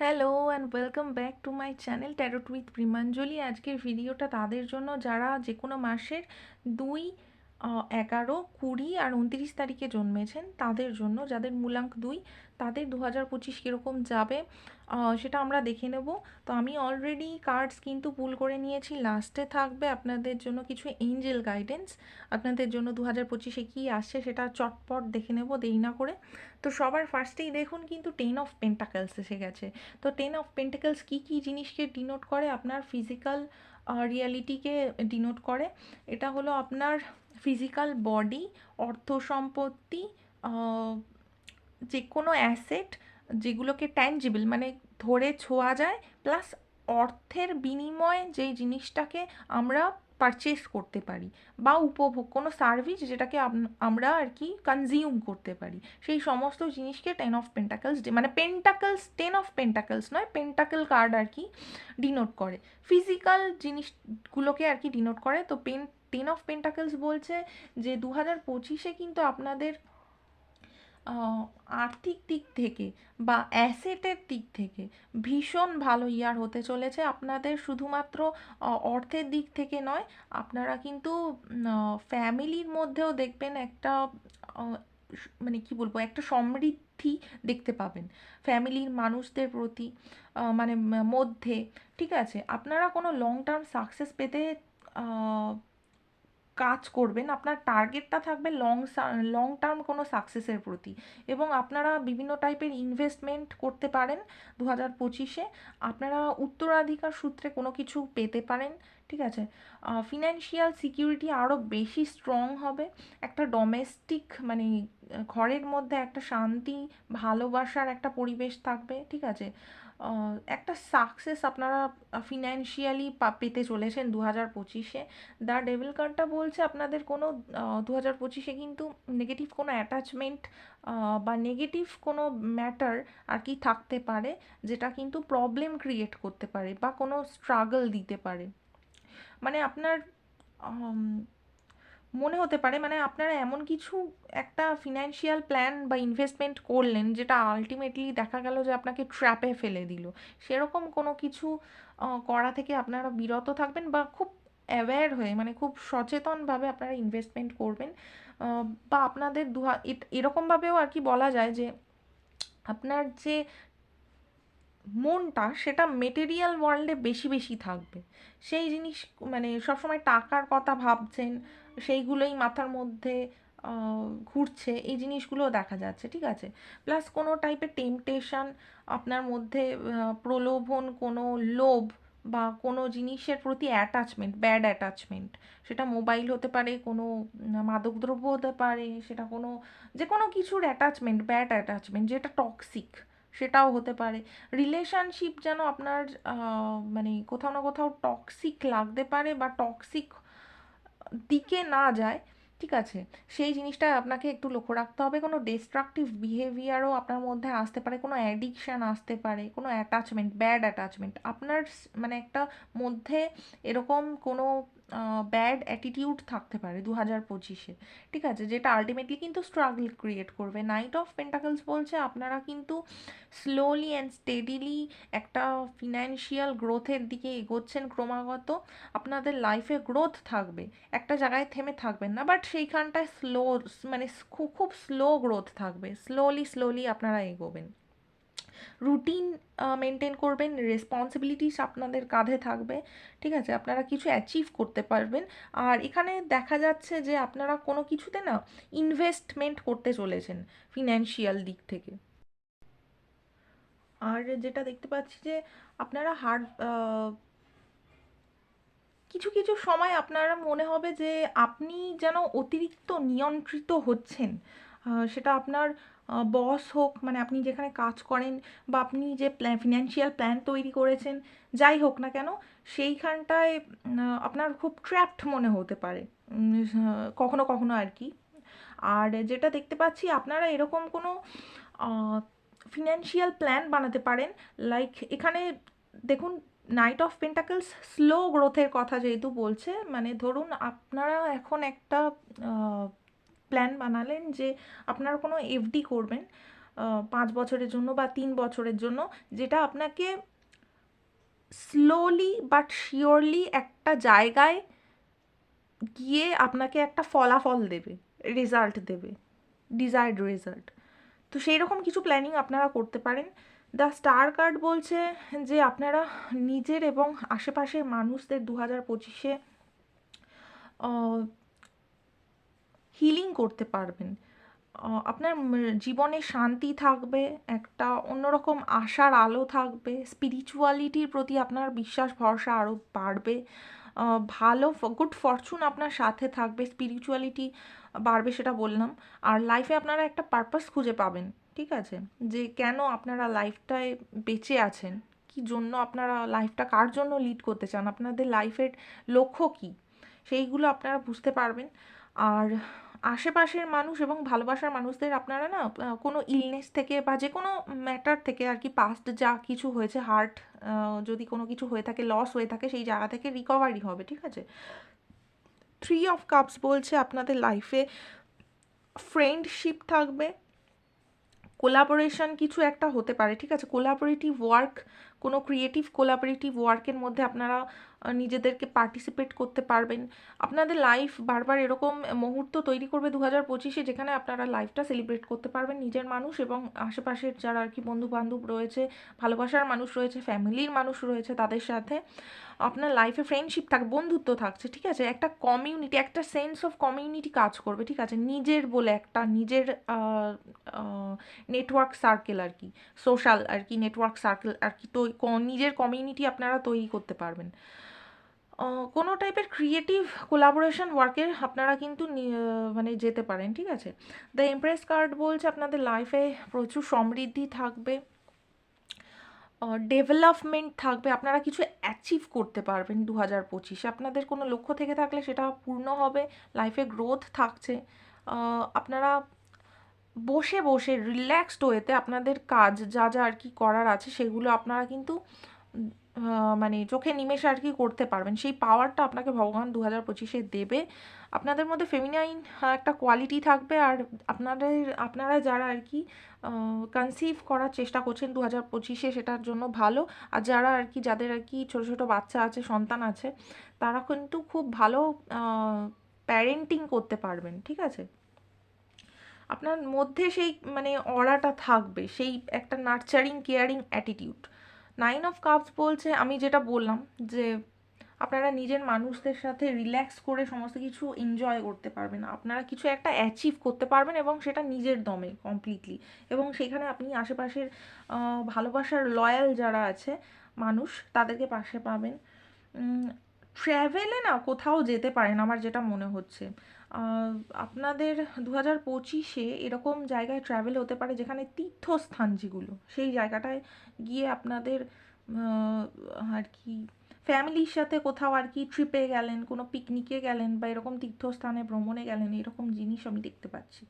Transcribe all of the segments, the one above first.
Hello and welcome back to my channel tarot with Primanjali আজকের ভিডিওটা তাদের জন্য যারা যে কোনো মাসের দুই এগারো, কুড়ি আর উনত্রিশ তারিখে জন্মেছেন, তাদের জন্য যাদের মূলাঙ্ক দুই, তাদের দু হাজার পঁচিশ কীরকম যাবে সেটা আমরা দেখে নেব। তো আমি অলরেডি কার্ডস কিন্তু পুল করে নিয়েছি। লাস্টে থাকবে আপনাদের জন্য কিছু এঞ্জেল গাইডেন্স আপনাদের জন্য দু হাজার পঁচিশে কী আসছে সেটা চটপট দেখে নেব, দেরি না করে। তো সবার ফার্স্টেই দেখুন কিন্তু টেন অফ পেন্টাকেলস এসে গেছে। তো টেন অফ পেন্টাকেলস কী কী জিনিসকে ডিনোট করে? আপনার ফিজিক্যাল রিয়ালিটিকে ডিনোট করে। এটা হলো আপনার ফিজিক্যাল বডি অর্থ সম্পত্তি যে কোনো অ্যাসেট যেগুলোকে ট্যাঞ্জিবল মানে ধরে ছোঁয়া যায় প্লাস অর্থের বিনিময়ে যেই জিনিসটাকে আমরা পারচেস করতে পারি বা উপভোগ, কোনো সার্ভিস যেটাকে আমরা আর কি কনজিউম করতে পারি, সেই সমস্ত জিনিসকে টেন অফ পেন্টাকেলস মানে পেন্টাকলস টেন অফ পেন্টাকলস নয় পেন্টাকল কার্ড আর কি ডিনোট করে। ফিজিক্যাল জিনিসগুলোকে আর কি ডিনোট করে, তো পেন টেন অফ পেন্টাকলস বলছে যে দু হাজার পঁচিশে কিন্তু আপনাদের আর্থিক দিক থেকে বা অ্যাসেটের দিক থেকে ভীষণ ভালো ইয়ার হতে চলেছে। আপনাদের শুধুমাত্র অর্থের দিক থেকে নয়, আপনারা কিন্তু ফ্যামিলির মধ্যেও দেখবেন একটা মানে কি বলব, একটা সমৃদ্ধি দেখতে পাবেন। ফ্যামিলির মানুষদের প্রতি মানে মধ্যে, ঠিক আছে? আপনারা কোনো লং টার্ম সাকসেস পেতে কাজ করবেন, আপনার টার্গেটটা থাকবে লং লং টার্ম কোনো সাকসেসের প্রতি। এবং আপনারা বিভিন্ন টাইপের ইনভেস্টমেন্ট করতে পারেন দু হাজার পঁচিশে। আপনারা উত্তরাধিকার সূত্রে কোনো কিছু পেতে পারেন, ঠিক আছে? ফিনান্সিয়াল সিকিউরিটি আরও বেশি স্ট্রং হবে। একটা ডোমেস্টিক মানে ঘরের মধ্যে একটা শান্তি, ভালোবাসার একটা পরিবেশ থাকবে, ঠিক আছে? একটা সাকসেস আপনারা ফিনান্সিয়ালি পেতে চলেছেন দু হাজার পঁচিশে। দ্য ডেভিল কার্ডটা বলছে আপনাদের কোনো দু হাজার পঁচিশে কিন্তু নেগেটিভ কোনো অ্যাটাচমেন্ট বা নেগেটিভ কোনো ম্যাটার আর কি থাকতে পারে, যেটা কিন্তু প্রবলেম ক্রিয়েট করতে পারে বা কোনো স্ট্রাগল দিতে পারে। মানে আপনার মনে হতে পারে মানে আপনারা এমন কিছু একটা ফিনান্সিয়াল প্ল্যান বা ইনভেস্টমেন্ট করলেন, যেটা আলটিমেটলি দেখা গেল যে আপনাকে ট্র্যাপে ফেলে দিল। সেরকম কোনো কিছু করা থেকে আপনারা বিরত থাকবেন বা খুব অ্যাওয়্যার হয়ে মানে খুব সচেতনভাবে আপনারা ইনভেস্টমেন্ট করবেন। বা আপনাদের দু এরকমভাবেও আর কি বলা যায় যে, আপনার যে মনটা সেটা মেটেরিয়াল ওয়ার্ল্ডে বেশি বেশি থাকবে। সেই জিনিস মানে সবসময় টাকার কথা ভাবছেন, সেইগুলোই মাথার মধ্যে ঘুরছে, এই জিনিসগুলো দেখা যাচ্ছে, ঠিক আছে? প্লাস কোনো টাইপের টেম্পটেশন আপনার মধ্যে প্রলোভন, কোনো লোভ বা কোনো জিনিসের প্রতি অ্যাটাচমেন্ট ব্যাড অ্যাটাচমেন্ট সেটা মোবাইল হতে পারে, কোনো মাদকদ্রব্য হতে পারে, সেটা কোনো যে কোনো কিছুর অ্যাটাচমেন্ট ব্যাড অ্যাটাচমেন্ট যেটা টক্সিক সেটাও হতে পারে। রিলেশনশিপ যেন আপনার মানে কোথাও না কোথাও টক্সিক লাগতে পারে বা টক্সিক দিকে না যায়, ঠিক আছে? সেই জিনিসটা আপনাকে একটু লক্ষ্য রাখতে হবে। কোনো ডিস্ট্রাকটিভ বিহেভিয়ারও আপনার মধ্যে আসতে পারে, কোনো অ্যাডিকশান আসতে পারে, কোনো অ্যাটাচমেন্ট ব্যাড অ্যাটাচমেন্ট আপনার মানে একটা মধ্যে এরকম কোনো ব্যাড অ্যাটিটিউড থাকতে পারে দু হাজার পঁচিশে। ঠিক আছে? যেটা আলটিমেটলি কিন্তু স্ট্রাগল ক্রিয়েট করবে। নাইট অফ পেন্টাকলস বলছে আপনারা কিন্তু স্লোলি অ্যান্ড স্টেডিলি একটা ফিনান্সিয়াল গ্রোথের দিকে এগোচ্ছেন ক্রমাগত। আপনাদের লাইফে গ্রোথ থাকবে। একটা জায়গায় থেমে থাকবেন না। বাট সেইখানটায় স্লো মানে খুব খুব স্লো গ্রোথ থাকবে। স্লোলি স্লোলি আপনারা এগোবেন। রুটিন মেনটেন করবেন রেসপন্সিবিলিটিস আপনাদের কাঁধে থাকবে, ঠিক আছে? আপনারা কিছু অ্যাচিভ করতে পারবেন। আর এখানে দেখা যাচ্ছে যে আপনারা কোনো কিছুতে না ইনভেস্টমেন্ট করতে চলেছেন ফিনান্সিয়াল দিক থেকে। আর যেটা দেখতে পাচ্ছি যে আপনারা হার্ড কিছু কিছু সময় আপনারা মনে হবে যে আপনি যেন অতিরিক্ত নিয়ন্ত্রিত হচ্ছেন। সেটা আপনার বস হোক মানে আপনি যেখানে কাজ করেন বা আপনি যে প্ল্যান ফিনান্সিয়াল প্ল্যান তৈরি করেছেন, যাই হোক না কেন, সেইখানটায় আপনার খুব ট্র্যাপড মনে হতে পারে। কখনো কখনো আর কি। আর যেটা দেখতে পাচ্ছি, আপনারা এরকম কোনো ফিনান্সিয়াল প্ল্যান বানাতে পারেন। লাইক এখানে দেখুন নাইট অফ পেন্টাকেলস স্লো গ্রোথের কথা যেহেতু বলছে মানে ধরুন, আপনারা এখন একটা প্ল্যান বানালেন যে আপনারা কোনো এফডি করবেন পাঁচ বছরের জন্য বা তিন বছরের জন্য, যেটা আপনাকে স্লোলি বাট শিওরলি একটা জায়গায় গিয়ে আপনাকে একটা ফলাফল দেবে রেজাল্ট দেবে ডিজায়ার্ড রেজাল্ট তো সেই রকম কিছু প্ল্যানিং আপনারা করতে পারেন। দ্য স্টার কার্ড বলছে যে আপনারা নিজের এবং আশেপাশের মানুষদের দু হাজার পঁচিশে হিলিং করতে পারবেন। আপনার জীবনে শান্তি থাকবে, একটা অন্যরকম আশার আলো থাকবে স্পিরিচুয়ালিটির প্রতি আপনার বিশ্বাস, ভরসা আরও বাড়বে। ভালো গুড ফরচুন আপনার সাথে থাকবে স্পিরিচুয়ালিটি বাড়বে সেটা বললাম। আর লাইফে আপনারা একটা পারপাস খুঁজে পাবেন, ঠিক আছে? যে কেন আপনারা লাইফটায় বেঁচে আছেন? কি জন্য আপনারা লাইফটা কার জন্য লিড করতে চান? আপনাদের লাইফের লক্ষ্য কী? সেইগুলো আপনারা বুঝতে পারবেন। আর আশেপাশের মানুষ এবং ভালোবাসার মানুষদের আপনারা না কোনো ইলনেস থেকে বা যে কোনো ম্যাটার থেকে আর কি পাস্ট যা কিছু হয়েছে হার্ট যদি কোনো কিছু হয়ে থাকে লস হয়ে থাকে, সেই জায়গা থেকে রিকভারি হবে, ঠিক আছে? থ্রি অফ কাপস বলছে আপনাদের লাইফে ফ্রেন্ডশিপ থাকবে। কোলাবোরেশন কিছু একটা হতে পারে, ঠিক আছে? কোলাবোরেটিভ ওয়ার্ক কোনো ক্রিয়েটিভ কোলাবোরেটিভ ওয়ার্কের মধ্যে আপনারা নিজেদেরকে পার্টিসিপেট করতে পারবেন। আপনাদের লাইফ বারবার এরকম মুহূর্ত তৈরি করবে দু হাজার পঁচিশে যেখানে আপনারা লাইফটা সেলিব্রেট করতে পারবেন নিজের মানুষ এবং আশেপাশের যারা আর কি বন্ধু বান্ধব রয়েছে, ভালোবাসার মানুষ রয়েছে, ফ্যামিলির মানুষ রয়েছে তাদের সাথে আপনার লাইফে ফ্রেন্ডশিপ থাক, বন্ধুত্ব থাকছে, ঠিক আছে? একটা কমিউনিটি একটা সেন্স অফ কমিউনিটি কাজ করবে, ঠিক আছে? নিজের বলে একটা নিজের নেটওয়ার্ক সার্কেল আর কি সোশ্যাল আর কি নেটওয়ার্ক সার্কেল আর কি তো নিজের কমিউনিটি আপনারা তৈরি করতে পারবেন। কোনো টাইপের ক্রিয়েটিভ কোলাবোরেশন ওয়ার্কে আপনারা কিন্তু মানে যেতে পারেন, ঠিক আছে? দ্য এমপ্রেস কার্ড বলছে আপনাদের লাইফে প্রচুর সমৃদ্ধি থাকবে ডেভেলপমেন্ট থাকবে, আপনারা কিছু অ্যাচিভ করতে পারবেন দু হাজার পঁচিশে। আপনাদের কোনো লক্ষ্য থেকে থাকলে সেটা পূর্ণ হবে লাইফে গ্রোথ থাকছে। আপনারা বসে বসে রিল্যাক্সড ওয়েতে আপনাদের কাজ, যা যা আর কি করার আছে, সেগুলো আপনারা কিন্তু মানে চোখে নিমেষে আর কি করতে পারবেন। সেই পাওয়ারটা আপনাকে ভগবান দু হাজার পঁচিশে দেবে। আপনাদের মধ্যে ফেমিনাইন একটা কোয়ালিটি থাকবে আর আপনাদের, আপনারা যারা আর কি কনসিভ করার চেষ্টা করছেন দু হাজার পঁচিশে সেটার জন্য ভালো। আর যারা আর কি, যাদের আর কি ছোটো ছোটো বাচ্চা আছে, সন্তান আছে, তারা কিন্তু খুব ভালো প্যারেন্টিং করতে পারবেন, ঠিক আছে? আপনার মধ্যে সেই মানে অরাটা থাকবে, সেই একটা nurturing caring attitude nine of cups বলছে, আমি যেটা বললাম যে আপনারা নিজের মানুষদের সাথে রিল্যাক্স করে সমস্ত কিছু এনজয় করতে পারবেন। আপনারা কিছু একটা অ্যাচিভ করতে পারবেন এবং সেটা নিজের দমে কমপ্লিটলি এবং সেখানে আপনি আশেপাশের ভালোবাসার লয়াল যারা আছে, মানুষ, তাদেরকে পাশে পাবেন। ট্র্যাভেলে না কোথাও যেতে পারেন আমার যেটা মনে হচ্ছে। আপনাদের দু হাজার পঁচিশে এরকম জায়গায় ট্রাভেল হতে পারে যেখানে তীর্থস্থান যেগুলো, সেই জায়গাটায় গিয়ে আপনাদের আর কি ফ্যামিলির সাথে কোথাও আর কি ট্রিপে গেলেন, কোনো পিকনিকে গেলেন বা এরকম তীর্থস্থানে ভ্রমণে গেলেন, এরকম জিনিস আমি দেখতে পাচ্ছি।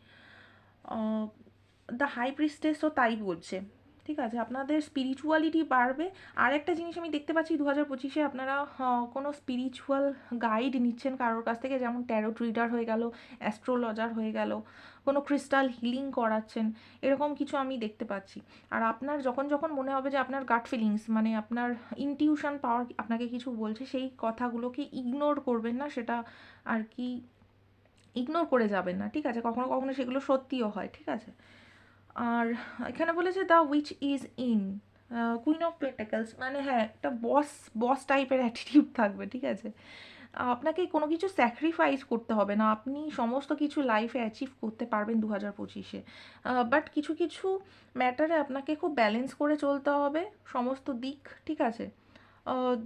দ্য হাই প্রিস্টেসও তাই বলছে। ঠিক আছে, আপনাদের স্পিরিচুয়ালিটি বাড়বে। আর একটা জিনিস আমি দেখতে পাচ্ছি দু হাজার পঁচিশে আপনারা কোনো স্পিরিচুয়াল গাইড নিচ্ছেন কারোর কাছ থেকে, যেমন ট্যারোট রিডার হয়ে গেল অ্যাস্ট্রোলজার হয়ে গেল, কোনো ক্রিস্টাল হিলিং করাচ্ছেন, এরকম কিছু আমি দেখতে পাচ্ছি। আর আপনার যখন যখন মনে হবে যে আপনার গাট ফিলিংস মানে আপনার ইনটিউশন পাওয়ার আপনাকে কিছু বলছে, সেই কথাগুলোকে ইগনোর করবেন না, সেটা আর কি ইগনোর করে যাবেন না, ঠিক আছে? কখনো কখনো সেগুলো সত্যিও হয়, ঠিক আছে? আর এখানে বলেছে the witch is in queen of pentacles মানে হ্যাঁ একটা বস বস টাইপের অ্যাটিটিউড থাকবে, ঠিক আছে? আপনাকে কোনো কিছু স্যাক্রিফাইস করতে হবে না। আপনি সমস্ত কিছু লাইফে অ্যাচিভ করতে পারবেন দু হাজার পঁচিশে বাট কিছু কিছু ম্যাটারে আপনাকে খুব ব্যালেন্স করে চলতে হবে, সমস্ত দিক, ঠিক আছে?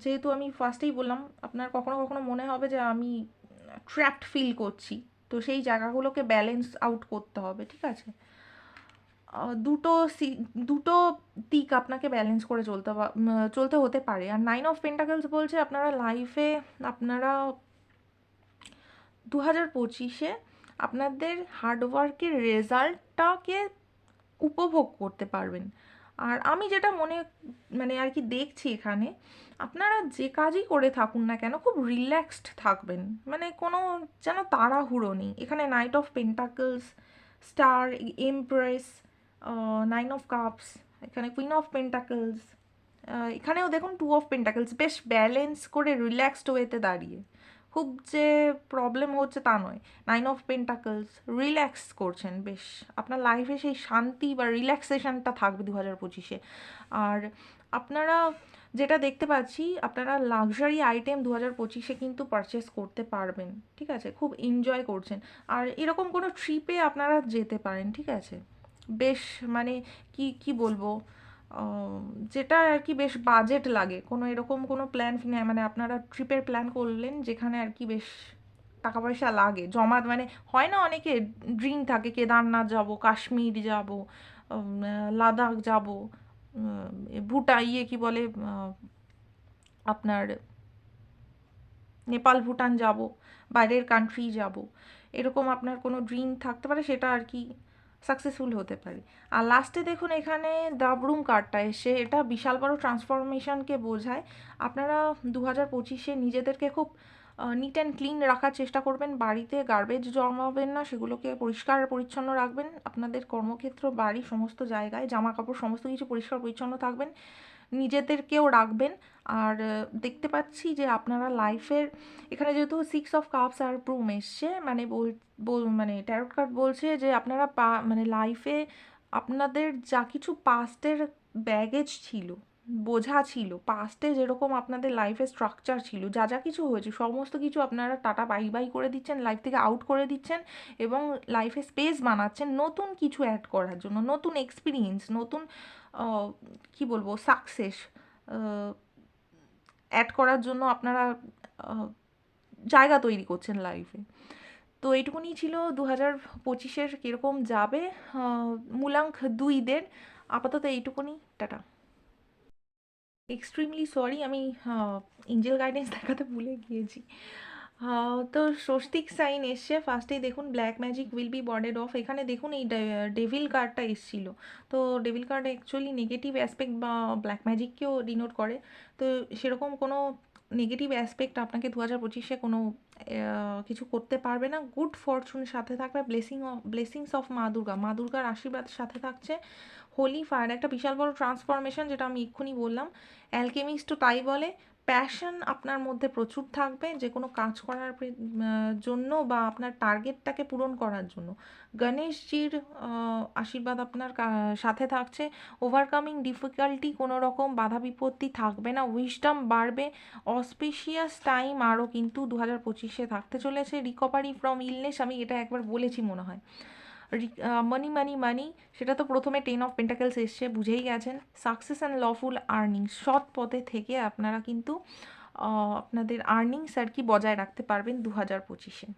যেহেতু আমি ফার্স্টেই বললাম, আপনার কখনো কখনো মনে হবে যে আমি ট্র্যাপড ফিল করছি। তো সেই জায়গাগুলোকে ব্যালেন্স আউট করতে হবে, ঠিক আছে? দুটো সি, দুটো দিক আপনাকে ব্যালেন্স করে চলতে চলতে হতে পারে। আর নাইন অফ পেন্টাকেলস বলছে আপনারা লাইফে আপনারা দু হাজার পঁচিশে আপনাদের হার্ডওয়ার্কের রেজাল্টটাকে উপভোগ করতে পারবেন। আর আমি যেটা মনে মানে আর কি দেখছি এখানে, আপনারা যে কাজই করে থাকুন না কেন, খুব রিল্যাক্সড থাকবেন। মানে কোনো যেন তাড়াহুড়ো নেই। এখানে knight of pentacles star empress nine of cups এখানে কুইন অফ পেন্টাকলস এখানেও দেখুন টু অফ পেন্টাকলস বেশ ব্যালেন্স করে রিল্যাক্সড ওয়েতে দাঁড়িয়ে। খুব যে প্রবলেম হচ্ছে তা নয়। নাইন অফ পেন্টাকলস রিল্যাক্স করছেন, বেশ। আপনার লাইফে সেই শান্তি বা রিল্যাক্সেশনটা থাকবে দু হাজার পঁচিশে। আর আপনারা যেটা দেখতে পাচ্ছি, আপনারা লাক্সারি আইটেম দু হাজার পঁচিশে কিন্তু পারচেস করতে পারবেন, ঠিক আছে? খুব এনজয় করছেন। আর এরকম কোনো ট্রিপে আপনারা যেতে পারেন, ঠিক আছে? বেশ মানে কি কি বলব? যেটা আর কি বেশ বাজেট লাগে। কোনো এরকম কোনো প্ল্যান মানে আপনারা ট্রিপের প্ল্যান করলেন যেখানে আর কি বেশ টাকা পয়সা লাগে। জমা মানে হয় না অনেকে ড্রিম থাকে, কেদারনাথ যাব, কাশ্মীর যাব লাদাখ যাব ভুটা ইয়ে কি বলে আপনার নেপাল, ভুটান যাব, বাইরের কান্ট্রি যাব। এরকম আপনার কোনো ড্রিম থাকতে পারে? সেটা আর কি সাকসেসফুল হতে পারি। আর লাস্টে দেখুন এখানে দাবরুম কার্ডটা এসে এটা বিশাল বড় ট্রান্সফরমেশনকে বোঝায়। আপনারা দু হাজার পঁচিশে নিজেদেরকে খুব নিট অ্যান্ড ক্লিন রাখার চেষ্টা করবেন। বাড়িতে গার্বেজ জমাবেন না, সেগুলোকে পরিষ্কার পরিচ্ছন্ন রাখবেন। আপনাদের কর্মক্ষেত্র, বাড়ি, সমস্ত জায়গায় জামা কাপড় সমস্ত কিছু পরিষ্কার পরিচ্ছন্ন থাকবেন। নিজেদেরকেও রাখবেন। আর দেখতে পাচ্ছি যে আপনারা লাইফের, এখানে যেহেতু সিক্স অফ কাপস আর প্রুম এসছে মানে বল মানে ট্যারোট কার্ড বলছে যে আপনারা পা মানে লাইফে আপনাদের যা কিছু পাস্টের ব্যাগেজ ছিল বোঝা ছিল পাস্টে যেরকম আপনাদের লাইফে স্ট্রাকচার ছিল, যা যা কিছু হয়েছে, সমস্ত কিছু আপনারা টাটা বাই বাই করে দিচ্ছেন লাইফ থেকে আউট করে দিচ্ছেন এবং লাইফে স্পেস বানাচ্ছেন নতুন কিছু অ্যাড করার জন্য, নতুন এক্সপিরিয়েন্স নতুন কি বলব সাকসেস অ্যাড করার জন্য আপনারা জায়গা তৈরি করছেন লাইফে তো এইটুকুনি ছিল দু হাজার পঁচিশের কীরকম যাবে মূলাঙ্ক দুইদের, আপাতত এইটুকুনি, টাটা। এক্সট্রিমলি সরি আমি এঞ্জেল গাইডেন্স দেখাতে ভুলে গিয়েছি। তো স্বস্তিক সাইন এসছে। ফার্স্টেই দেখুন black magic will be bordered off এখানে দেখুন, এই ডেভিল কার্ডটা এসছিল। তো devil card actually negative aspect বা ব্ল্যাক ম্যাজিককেও ডিনোট করে। তো সেরকম কোনো নেগেটিভ অ্যাসপেক্ট আপনাকে দু হাজার পঁচিশে কোনো কিছু করতে পারবে না। গুড ফরচুনের সাথে থাকবে। ব্লেসিং অফ ব্লেসিংস অফ মা দুর্গা। মা দুর্গার আশীর্বাদ সাথে থাকছে হোলি ফায়ার একটা বিশাল বড় ট্রান্সফরমেশন যেটা আমি এক্ষুনি বললাম। অ্যালকেমিস্ট তাই বলে। প্যাশন আপনার মধ্যে প্রচুর থাকবে যে কোনো কাজ করার জন্য বা আপনার টার্গেটটাকে পূরণ করার জন্য। গণেশজির আশীর্বাদ আপনার সাথে থাকছে। ওভারকামিং ডিফিকাল্টি কোনো রকম বাধা বিপত্তি থাকবে না। উইশডম বাড়বে। অসপিশিয়াস টাইম আরও কিন্তু দু হাজার পঁচিশে থাকতে চলেছে। রিকভারি ফ্রম ইলনেস আমি এটা একবার বলেছি মনে হয়। মানি মানি মানি সেটা তো প্রথমে টেন অফ পেন্টাকেলস এসছে, বুঝেই গেছেন। সাকসেস অ্যান্ড লফুল আর্নিং সৎ পথে থেকে আপনারা কিন্তু আপনাদের আর্নিংস আর কি বজায় রাখতে পারবেন দু হাজার পঁচিশে।